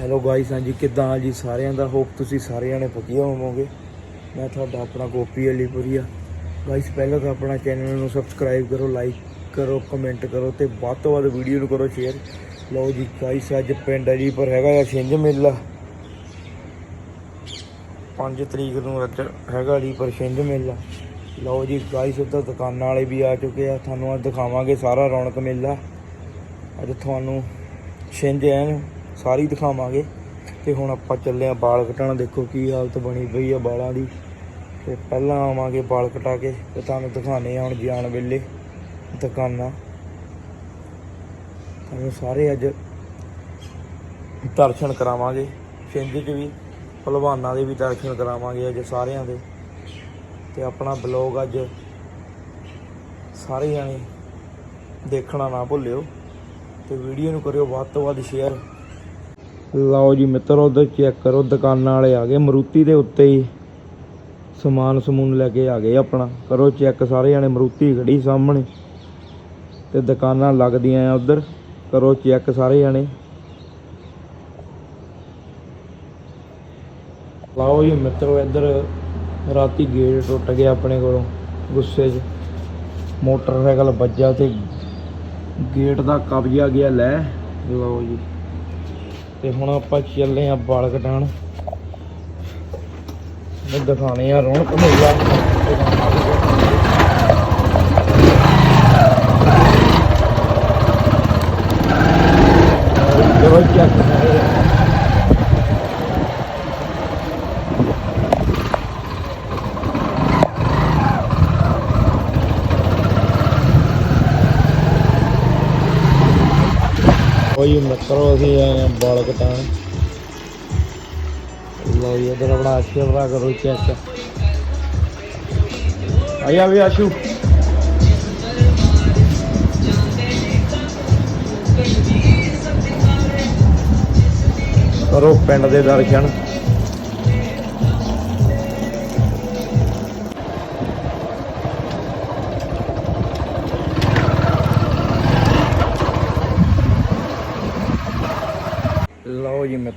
Hello guys ਹਾਂਜੀ ਕਿੱਦਾਂ ਹਾਲ ਜੀ ਸਾਰਿਆਂ ਦਾ ਹੋਪ ਤੁਸੀਂ ਸਾਰੇ ਜਣੇ ਵਧੀਆ ਹੋਵੋਗੇ ਮੈਂ ਤੁਹਾਡਾ ਆਪਣਾ ਗੋਪੀ ਅਲੀਪੁਰੀਆ ਗਾਇਸ ਪਹਿਲਾਂ ਤਾਂ ਆਪਣਾ ਚੈਨਲ ਨੂੰ ਸਬਸਕ੍ਰਾਈਬ ਕਰੋ ਲਾਈਕ ਕਰੋ ਕਮੈਂਟ ਕਰੋ ਤੇ ਵੱਧ ਤੋਂ ਵੱਧ ਵੀਡੀਓ ਨੂੰ ਕਰੋ ਸ਼ੇਅਰ ਲਓ ਜੀ ਗਾਇਸ ਅੱਜ ਪਿੰਡ ਅਲੀਪੁਰ ਹੈਗਾ ਆ ਛਿੰਝ ਮੇਲਾ 5 ਤਰੀਕ ਨੂੰ ਅੱਜ ਹੈਗਾ ਅਲੀਪੁਰ ਛਿੰਝ ਮੇਲਾ ਲਓ ਜੀ ਗਾਇਸ ਉੱਧਰ ਦੁਕਾਨਾਂ ਵਾਲੇ ਵੀ ਆ ਚੁੱਕੇ ਆ ਤੁਹਾਨੂੰ ਅੱਜ ਦਿਖਾਵਾਂਗੇ ਸਾਰਾ ਰੌਣਕ ਮੇਲਾ ਅੱਜ ਤੁਹਾਨੂੰ ਛਿੰਝ ਐਨ ਸਾਰੀ ਦਿਖਾਵਾਂਗੇ। ਤੇ ਹੁਣ ਆਪਾਂ ਚੱਲੇ ਆ ਵਾਲ ਕਟਾਉਣ ਦੇਖੋ ਕੀ ਹਾਲਤ ਬਣੀ ਪਈ ਆ ਵਾਲਾਂ ਦੀ। ਤੇ ਪਹਿਲਾਂ ਆਵਾਂਗੇ ਵਾਲ ਕਟਾ ਕੇ, ਤੇ ਤੁਹਾਨੂੰ ਦਿਖਾਣੇ ਆ ਹੁਣ ਜਾਣ ਵੇਲੇ ਦੁਕਾਨਾਂ। ਤੁਹਾਨੂੰ ਸਾਰੇ ਅੱਜ ਦਰਸ਼ਨ ਕਰਾਵਾਂਗੇ। ਛਿੰਝ 'ਚ ਵੀ ਭਲਵਾਨਾਂ ਦੇ ਵੀ ਦਰਸ਼ਨ ਕਰਾਵਾਂਗੇ ਅੱਜ ਸਾਰਿਆਂ ਦੇ। ਤੇ ਆਪਣਾ ਬਲੌਗ ਅੱਜ ਸਾਰੇ ਜਾਣੇ ਦੇਖਣਾ ਨਾ ਭੁੱਲਿਓ। ਤੇ ਵੀਡੀਓ ਨੂੰ ਕਰਿਓ ਵੱਧ ਤੋਂ ਵੱਧ ਸ਼ੇਅਰ। ਲਓ ਜੀ ਮਿੱਤਰੋ, ਉਧਰ ਚੈੱਕ ਕਰੋ, ਦੁਕਾਨਾਂ ਵਾਲੇ ਆ ਗਏ, ਮਰੂਤੀ ਦੇ ਉੱਤੇ ਹੀ ਸਮਾਨ ਸਮੂਨ ਲੈ ਕੇ ਆ ਗਏ ਆਪਣਾ। ਕਰੋ ਚੈੱਕ ਸਾਰੇ ਜਾਣੇ ਮਰੂਤੀ ਖੜੀ ਸਾਹਮਣੇ। ਤੇ ਦੁਕਾਨਾਂ ਲੱਗਦੀਆਂ ਆ ਉਧਰ। ਕਰੋ ਚੈੱਕ ਸਾਰੇ ਜਾਣੇ। ਲਓ ਜੀ ਮਿੱਤਰੋ, ਇੱਧਰ ਰਾਤੀ ਗੇਟ ਟੁੱਟ ਗਿਆ ਆਪਣੇ ਕੋਲੋਂ, ਗੁੱਸੇ 'ਚ। ਮੋਟਰਸਾਈਕਲ ਵੱਜਾ ਤੇ ਗੇਟ ਦਾ ਕਬਜ਼ਾ ਗਿਆ, ਲੈ। ਲਓ ਜੀ। ਤੇ ਹੁਣ ਆਪਾਂ ਚੱਲੇ ਆ ਵਾਲ ਕਟਾਣ ਇਹ ਦਿਖਾਣੇ ਆ ਰੌਣਕ ਮੇਲਾ ਚਲੋ ਚੈੱਕ ਕਰੇ ਕੋਈ ਮਿੱਤਰੋ ਅਸੀਂ ਆਏ ਆ ਵਾਲ ਕਟਾਣ ਲਓ ਜੀ, ਇਧਰ ਆਪਣਾ ਆਸ਼ੀ ਭਰਾ ਕਰੋ ਚੈੱਕ ਆਇਆ ਵੀ ਆਸ਼ੂ। ਕਰੋ ਪਿੰਡ ਦੇ ਦਰਸ਼ਨ।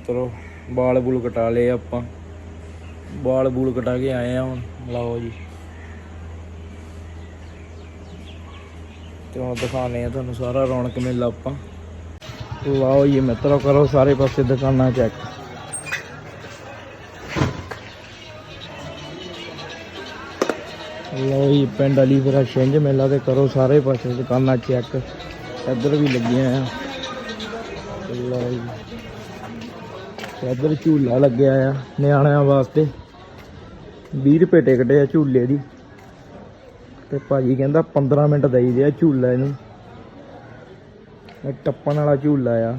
ਮਿੱਤਰੋ, ਬਾਲ ਬੂਲ ਕਟਾ ਲਏ ਆਪਾਂ। ਬਾਲ ਬੂਲ ਕਟਾ ਕੇ ਆਏ ਆ ਹੁਣ, ਲਾਓ ਜੀ। ਤੇ ਹੁਣ ਦਿਖਾਣੇ ਆ ਤੁਹਾਨੂੰ ਸਾਰਾ ਰੌਣਕ ਮੇਲਾ ਆਪਾਂ। ਲਾਓ ਜੀ ਮਿੱਤਰੋ, ਕਰੋ ਸਾਰੇ ਪਾਸੇ ਦੁਕਾਨਾਂ ਚੈੱਕ। ਲਓ ਜੀ, ਪਿੰਡ ਵਾਲੀ ਫਿਰ ਛਿੰਝ ਮੇਲਾ ਤੇ ਕਰੋ ਸਾਰੇ ਪਾਸੇ ਦੁਕਾਨਾਂ ਚੈੱਕ। ਇੱਧਰ ਵੀ ਲੱਗੀਆਂ ਆ। ਲਓ ਜੀ। ਤੇ ਇੱਧਰ ਝੂਲਾ ਲੱਗਿਆ ਆ, ਨਿਆਣਿਆਂ ਵਾਸਤੇ। 20 ਰੁਪਏ ਟਿਕਟ ਆ ਝੂਲੇ ਦੀ। ਤੇ ਭਾਜੀ ਕਹਿੰਦਾ 15 ਮਿੰਟ ਦੇਈਦੇ ਆ ਝੂਲਾ ਇਹਨੂੰ। ਇਹ ਟੱਪਣ ਵਾਲਾ ਝੂਲਾ ਆ।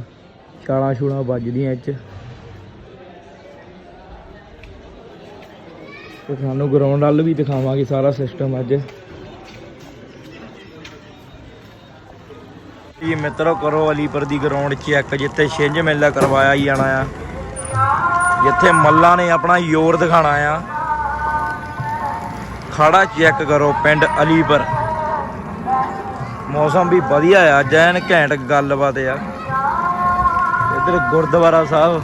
ਛਾਲਾਂ ਛੂਲਾਂ ਵੱਜਦੀਆਂ ਇਹ ਚ। ਤੇ ਤੁਹਾਨੂੰ ਗਰਾਊਂਡ ਵੱਲ ਵੀ ਦਿਖਾਵਾਂਗੇ ਸਾਰਾ ਸਿਸਟਮ ਅੱਜ। ਇਹ ਮਿੱਤਰੋ ਕਰੋ ਅਲੀਪੁਰ ਦੀ ਗਰਾਊਂਡ ਚੈੱਕ ਜਿੱਥੇ ਛਿੰਝ ਮੇਲਾ ਕਰਵਾਇਆ ਹੀ ਜਾਣਾ ਆ। ਜਿੱਥੇ ਮੱਲਾਂ ਨੇ ਆਪਣਾ ਜ਼ੋਰ ਦਿਖਾਣਾ ਆ। ਖੜਾ ਚੈੱਕ ਕਰੋ ਪਿੰਡ ਅਲੀਪੁਰ। ਮੌਸਮ ਵੀ ਵਧੀਆ ਆ, ਜੈਨ ਘੈਂਟ ਗੱਲਬਾਤ ਆ। ਇੱਧਰ ਗੁਰਦੁਆਰਾ ਸਾਹਿਬ।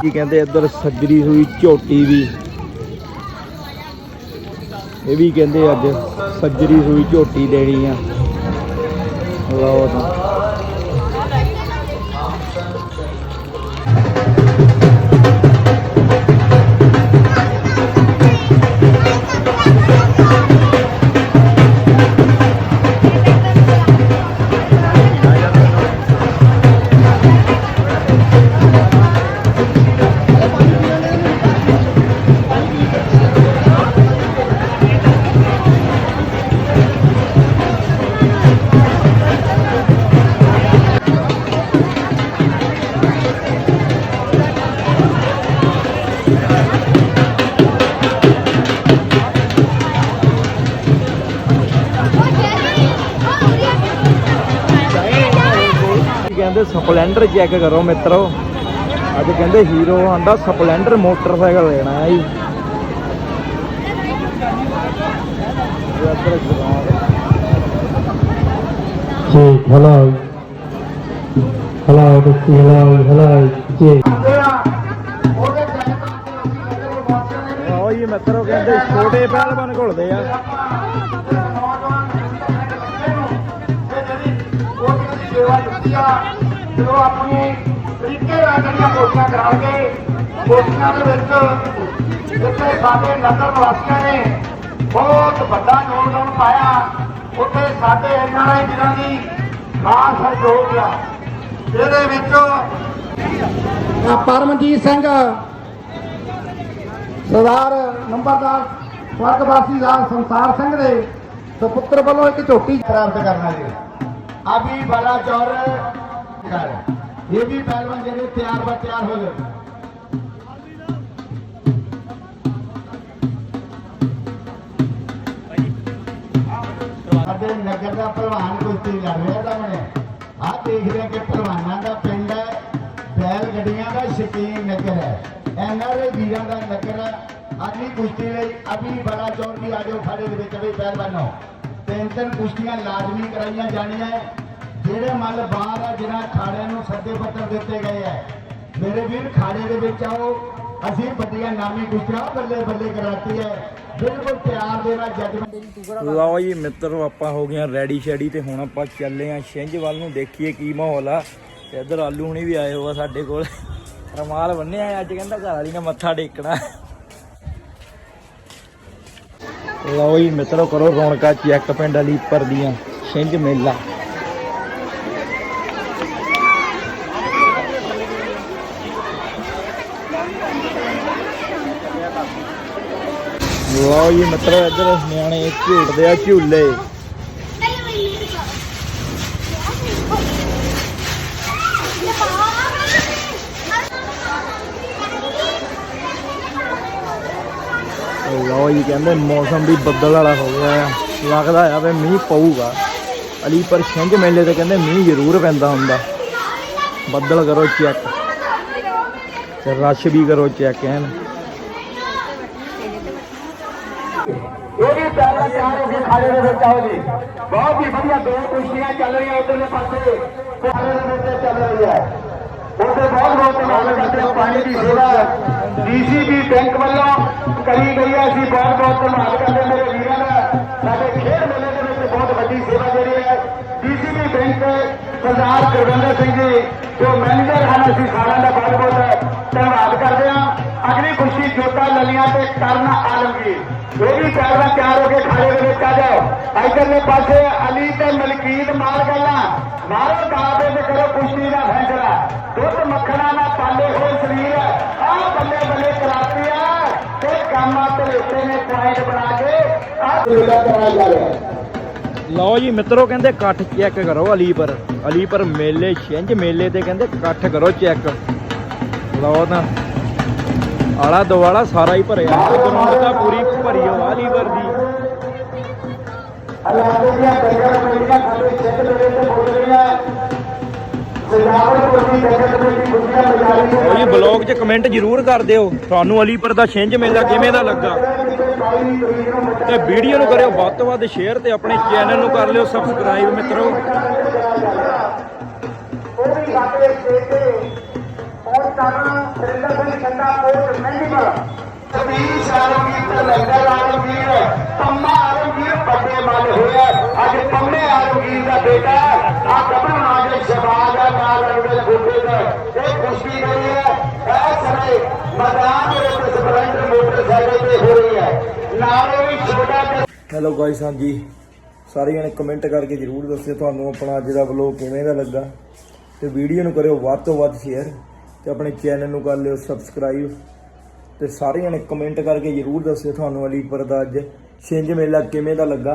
ਕੀ ਕਹਿੰਦੇ, ਇੱਧਰ ਸੱਜਰੀ ਹੋਈ, ਝੋਟੀ ਵੀ। ਇਹ ਵੀ ਕਹਿੰਦੇ ਅੱਜ ਸੱਜਰੀ ਹੋਈ, ਝੋਟੀ ਦੇਣੀ ਆ। ਲਓ ਕਹਿੰਦੇ ਸਪਲੈਂਡਰ ਚੈੱਕ ਕਰੋ ਮਿੱਤਰੋ। ਅੱਜ ਕਹਿੰਦੇ ਹੀਰੋ ਆਂਦਾ ਸਪਲੈਂਡਰ ਮੋਟਰਸਾਈਕਲ ਲੈਣਾ ਹੈ ਜੀ। ਗਰਾਊਂਡ ਹਲਾਓ। ਹਲਾਓ ਬੱਚੀ ਹਲਾਓ ਹਲਾਓ ਜੀ ਆਓ ਜੀ ਮਿੱਤਰੋ ਕਹਿੰਦੇ ਛੋਟੇ ਪਹਿਲਵਾਨ ਘੁਲਦੇ ਆ ਜਦੋਂ ਆਪਣੀ ਤਰੀਕੇ ਨਾਲ ਜਿਹੜੀਆਂ ਕੋਸ਼ਿਸ਼ਾਂ ਕਰਾਂਗੇ ਕੋਸ਼ਿਸ਼ਾਂ ਦੇ ਵਿੱਚ ਜਿੱਥੇ ਸਾਡੇ ਨਗਰ ਨਿਵਾਸੀਆਂ ਨੇ ਬਹੁਤ ਵੱਡਾ ਯੋਗਦਾਨ ਪਾਇਆ ਉੱਥੇ ਸਾਡੇ ਇਹਨਾਂ ਨੇ ਜਿਨ੍ਹਾਂ ਦੀ ਖਾਸ ਸਹਿਯੋਗ ਆ। ਇਹਦੇ ਵਿੱਚ ਪਰਮਜੀਤ ਸਿੰਘ ਸਰਦਾਰ ਨੰਬਰਦਾਰ ਸਵਰਗਵਾਸੀ ਰਾਜ ਸੰਸਾਰ ਸਿੰਘ ਦੇ ਸੁਪੁੱਤਰ ਵੱਲੋਂ ਇੱਕ ਝੋਟੀ ਪ੍ਰਾਪਤ ਕਰਨਾ ਜੀ। ਅਭੀ ਬੜਾ ਚੌਰ ਕਰ ਇਹ ਵੀ ਪਹਿਲਵਾਨ ਜਿਹੜੇ ਤਿਆਰ ਬਾ ਤਿਆਰ ਹੋ ਸਾਡੇ ਨਗਰ ਦਾ ਪਹਿਲਵਾਨ ਕੁਸ਼ਤੀ ਲੜ ਰਿਹਾ ਸਾਹਮਣੇ ਆਹ ਦੇਖਦੇ ਆ ਕਿ ਪਹਿਲਵਾਨਾਂ ਦਾ ਪਿੰਡ ਹੈ ਬੈਲ ਗੱਡੀਆਂ ਦਾ ਸ਼ਕੀਨ ਨਗਰ ਹੈ। ਐਨਆਰਏ ਵੀਰਾਂ ਦਾ ਨਗਰ ਹੈ। ਅਗਲੀ ਕੁਸ਼ਤੀ ਲਈ ਅਭੀ ਬੜਾ ਚੌਰ ਵੀ ਆਜੋ ਖੜੇ ਦੇ ਵਿੱਚ ਵੀ ਪਹਿਲਵਾਨੋ। ਤਿੰਨ ਤਿੰਨ ਕੁਸ਼ਤੀਆਂ ਲਾਜ਼ਮੀ ਕਰਾਈਆਂ ਜਾਣੀਆਂ ਜਿਹੜੇ ਮੱਲ ਬਾਹਰ ਆ ਜਿਹਨਾਂ ਖਾੜਿਆਂ ਨੂੰ ਸੱਦੇ ਪੱਤਰ ਦਿੱਤੇ ਗਏ ਹੈ ਮੇਰੇ ਵੀਰ ਖਾੜੇ ਦੇ ਵਿੱਚ ਆਓ। ਅਸੀਂ ਵੱਡੀਆਂ ਨਾਮੀ ਕੁਸ਼ਤੀਆਂ ਬੱਲੇ ਬੱਲੇ ਕਰਾਤੀ ਹੈ। ਬਿਲਕੁਲ ਪਿਆਰ ਦੇ ਨਾਲ ਜੱਜਮੈਂਟ ਲਓ ਜੀ ਮਿੱਤਰੋ ਆਪਾਂ ਹੋ ਗਏ ਰੈਡੀ ਸ਼ੈਡੀ ਤੇ ਹੁਣ ਆਪਾਂ ਚੱਲੇ ਆ ਛਿੰਝ ਵੱਲ ਨੂੰ ਦੇਖੀਏ ਕੀ ਮਾਹੌਲ ਆ। ਤੇ ਇੱਧਰ ਆਲੂ ਹੁਣੀ ਵੀ ਆਏ ਹੋਆ ਸਾਡੇ ਕੋਲ। ਰਮਾਲ ਬੰਨਿਆ ਅੱਜ ਕਹਿੰਦਾ ਘਰ ਵਾਲੀ ਨੇ ਮੱਥਾ ਟੇਕਣਾ। ਲਓ ਜੀ ਮਿੱਤਰੋ ਕਰੋ ਰੌਣਕਾਂ ਚੈੱਕ ਪਿੰਡ ਅਲੀਪਰ ਦੀਆਂ ਛਿੰਝ ਮੇਲਾ। ਲਓ ਜੀ ਮਤਲਬ ਇੱਧਰ ਨਿਆਣੇ ਝੂਟਦੇ ਆ ਝੂਲੇ। ਲਓ ਜੀ, ਕਹਿੰਦੇ ਮੌਸਮ ਵੀ ਬੱਦਲ ਵਾਲਾ ਹੋ ਗਿਆ ਆ। ਲੱਗਦਾ ਆ ਵੀ ਮੀਂਹ ਪਊਗਾ। ਅਲੀ ਪਰ ਛਿੰਝ ਮੇਲੇ ਤੇ ਕਹਿੰਦੇ ਮੀਂਹ ਜ਼ਰੂਰ ਪੈਂਦਾ ਹੁੰਦਾ। ਬੱਦਲ ਕਰੋ ਚੈੱਕ। ਤੇ ਰਸ਼ ਵੀ ਕਰੋ ਚੈੱਕ ਐਨ ਇਹ ਵੀ ਪਹਿਲਾਂ ਤਿਆਰ ਹੋ ਕੇ ਖਾੜੇ ਦੇ ਵਿੱਚ ਆਓ ਜੀ। ਬਹੁਤ ਹੀ ਵਧੀਆ ਦੋ ਕੁਸ਼ਤੀਆਂ ਚੱਲ ਰਹੀਆਂ ਉਧਰਲੇ ਪਾਸੇ। ਖਾੜੇ ਦੇ ਵਿੱਚ ਚੱਲ ਰਹੀ ਹੈ। ਉੱਥੇ ਬਹੁਤ ਬਹੁਤ ਧੰਨਵਾਦ ਕਰਦੇ ਹਾਂ। ਪਾਣੀ ਦੀ ਸੇਵਾ ਡੀਸੀਬੀ ਬੈਂਕ ਵੱਲੋਂ ਕਰੀ ਗਈ ਹੈ। ਅਸੀਂ ਬਹੁਤ ਬਹੁਤ ਧੰਨਵਾਦ ਕਰਦੇ ਹਾਂ ਮੇਰੇ ਵੀਰਾਂ ਦਾ। ਸਾਡੇ ਖੇਡ ਮੇਲੇ ਦੇ ਵਿੱਚ ਬਹੁਤ ਵੱਡੀ ਸੇਵਾ ਜਿਹੜੀ ਹੈ। ਡੀਸੀਬੀ ਬੈਂਕ ਸਰਦਾਰ ਗੁਰਵਿੰਦਰ ਸਿੰਘ ਜੀ, ਜੋ ਮੈਨੇਜਰ ਹਨ, ਅਸੀਂ ਸਾਰਿਆਂ ਦਾ ਬਹੁਤ ਬਹੁਤ ਧੰਨਵਾਦ ਕਰਦੇ ਹਾਂ। ਅਗਲੀ ਖੁਸ਼ੀ ਜੋਤਾ ਲਲੀਆਂ ਤੇ ਕਰਨ ਆਲਮਗੀਰ। ਇਹ ਵੀ ਪਹਿਲਾਂ ਤਿਆਰ ਹੋ ਕੇ ਖਾੜੇ ਦੇ ਵਿੱਚ ਆ ਜਾਓ। ਇਧਰਲੇ ਪਾਸੇ ਅਲੀ ਤੇ ਮਲਕੀਤ ਮਾਰ ਗੱਲਾਂ। ਮਾਰੋ ਦਾਦੇ ਤੇ ਕਰੋ ਕੁਸ਼ਤੀ ਦਾ ਫੈਸਲਾ। ਦੁੱਧ ਮੱਖਣਾ ਨਾ ਪਾਲੇ ਹੋਏ ਸਰੀਰ। ਆ ਬੱਲੇ ਬੱਲੇ ਕਰਾਤੀ ਆ। ਤੇ ਕੰਮਾਂ ਤੇ ਉੱਤੇ ਨੇ ਪੁਆਇੰਟ ਬਣਾ ਕੇ ਆ ਮੇਲਾ ਕਰਾਇਆ ਜਾ ਰਿਹਾ ਲਓ ਜੀ, ਮਿੱਤਰੋ ਕਹਿੰਦੇ ਇਕੱਠ ਚੈੱਕ ਕਰੋ ਅਲੀਪੁਰ ਅਲੀਪੁਰ ਮੇਲੇ, ਛਿੰਝ ਮੇਲੇ ਤੇ ਕਹਿੰਦੇ ਇਕੱਠ ਕਰੋ ਚੈੱਕ ਲਓ ਤਾਂ ਆਲਾ ਦੁਆਲਾ ਸਾਰਾ ਹੀ ਭਰਿਆ। ਗਰਾਊਂਡ ਤਾਂ ਪੂਰੀ ਭਰੀ ਹੋ ਅਲੀਪੁਰ ਦੀ। ਦੀਆਂ ਸਾਡੇ ਤੇ ਬੋਲ ਰਹੀਆਂ ਜੀ ਬਲੌਗ 'ਚ ਕਮੈਂਟ ਜ਼ਰੂਰ ਕਰ ਦਿਓ। ਤੁਹਾਨੂੰ ਅਲੀਪੁਰ ਦਾ ਛਿੰਝ ਮੇਲਾ ਕਿਵੇਂ ਦਾ ਲੱਗਾ? ਤੇ ਵੀਡੀਓ ਨੂੰ ਕਰਿਓ ਵੱਧ ਤੋਂ ਵੱਧ ਸ਼ੇਅਰ ਤੇ ਆਪਣੇ ਚੈਨਲ ਨੂੰ ਕਰ ਲਿਓ ਸਬਸਕ੍ਰਾਈਬ ਮਿੱਤਰੋ। ਉਹ ਵੀ ਸਾਡੇ ਬੇਟੇ ਔਰ ਸਰਿੰਦਰ ਸਿੰਘ ਸੰਡਾ ਕੋਟ ਮਹਿੰਦੀਪੁਰ ਕਬੀਰ ਸ਼ਾਰਮੀਰ ਲੰਗਰ ਆਲਮਗੀਰ ਪੰਮਾ ਆਲਮਗੀਰ ਵੱਡੇ ਮੱਲ ਹੋਇਆ ਅੱਜ ਪੰਮੇ ਆਲਮਗੀਰ ਦਾ ਬੇਟਾ ਆ ਗੱਭਰੂ ਨਾਜ ਸ਼ਬਾਜ਼ ਦਾ ਨਾਲ ਰੰਗਲ ਬੁੱਢੇ ਦਾ ਇਹ ਕੁਸ਼ਤੀ ਨਹੀਂ ਹੈ। ਇਹ ਸਮੇਂ ਮੈਦਾਨ ਦੇ ਵਿੱਚ ਸਪਲੈਂਡਰ ਮੋਟਰਸਾਈਕਲ ਤੇ ਹੋ ਰਹੀ ਹੈ। ਨਾਲ ਵੀ ਛੋਟਾ ਹੈਲੋ ਗਾਇਸ ਹਾਂਜੀ। ਸਾਰੇ ਜਣੇ ਕਮੈਂਟ ਕਰਕੇ ਜਰੂਰ ਦੱਸਿਓ। ਤੁਹਾਨੂੰ ਆਪਣਾ ਅੱਜ ਦਾ ਵਲੋਗ ਕਿਵੇਂ ਦਾ ਲੱਗਾ? ਤੇ ਵੀਡੀਓ ਨੂੰ ਕਰਿਓ ਵੱਧ ਤੋਂ ਵੱਧ ਸ਼ੇਅਰ ਤੇ ਆਪਣੇ ਚੈਨਲ ਨੂੰ ਕਰ ਲਿਓ ਸਬਸਕ੍ਰਾਈਬ ਤੇ ਸਾਰੇ ਜਣੇ ਕਮੈਂਟ ਕਰਕੇ ਜਰੂਰ ਦੱਸਿਓ ਤੁਹਾਨੂੰ ਅਲੀਪੁਰ ਦਾ ਅੱਜ ਛਿੰਝ ਮੇਲਾ ਕਿਵੇਂ ਦਾ ਲੱਗਾ।